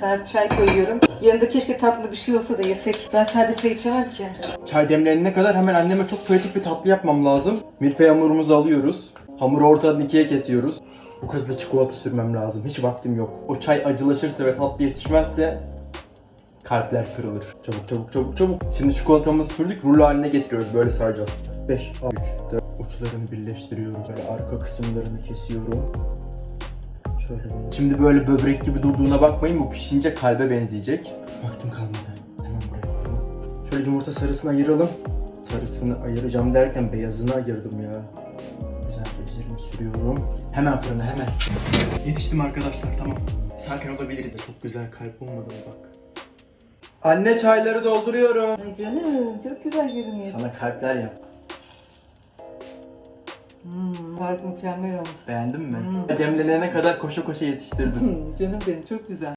Tart çay koyuyorum. Yanında keşke tatlı bir şey olsa da yesek. Ben sade çay içemem ki. Çay demlenene kadar hemen anneme çok pratik bir tatlı yapmam lazım. Milföy hamurumuzu alıyoruz. Hamuru ortadan ikiye kesiyoruz. Bu hızlı çikolata sürmem lazım. Hiç vaktim yok. O çay acılaşırsa ve tatlı yetişmezse kalpler kırılır. Çabuk çabuk çabuk çabuk. Şimdi çikolatamızı sürdük rulo haline getiriyoruz. Böyle saracağız. 5, 3, 4 uçlarını birleştiriyoruz. Böyle arka kısımlarını kesiyorum. Şimdi böyle böbrek gibi durduğuna bakmayın. Bu pişince kalbe benzeyecek. Vaktim kalmadı. Hemen buraya koyalım. Şöyle yumurta sarısını ayıralım. Sarısını ayıracağım derken beyazını ayırdım ya. Güzelce üzerine sürüyorum. Hemen fırına hemen. Yetiştim arkadaşlar tamam. Sakin olabiliriz çok güzel kalp olmadı mı bak. Anne çayları dolduruyorum. Ay canım çok güzel görünüyor. Sana kalpler yap. Harika mükemmel olmuş. Beğendin mi? Hmm. Demlenene kadar koşa koşa yetiştirdim. Canım benim çok güzel.